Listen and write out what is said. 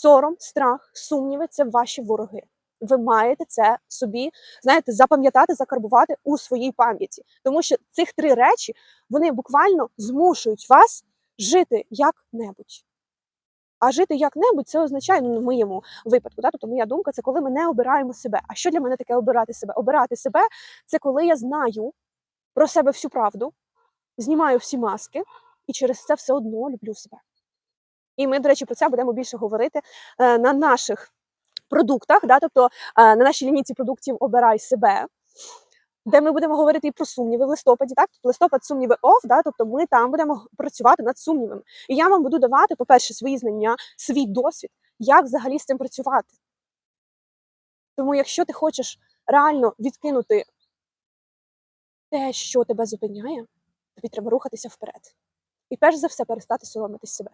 Сором, страх, сумніви це ваші вороги. Ви маєте це собі, знаєте, запам'ятати, закарбувати у своїй пам'яті. Тому що цих три речі вони буквально змушують вас жити як-небудь. А жити як-небудь це означає ну, в моєму випадку. Да? Тобто моя думка це коли ми не обираємо себе. А що для мене таке обирати себе? Обирати себе це коли я знаю про себе всю правду, знімаю всі маски і через це все одно люблю себе. І ми, до речі, про це будемо більше говорити е, на наших продуктах, да? тобто е, на нашій лінійці продуктів Обирай себе. Де ми будемо говорити і про сумніви в листопаді, так? Тобто листопад сумніви оф, да? тобто ми там будемо працювати над сумнівами. І я вам буду давати, по-перше, свої знання, свій досвід, як взагалі з цим працювати. Тому, якщо ти хочеш реально відкинути те, що тебе зупиняє, тобі треба рухатися вперед. І перш за все перестати соромитись себе.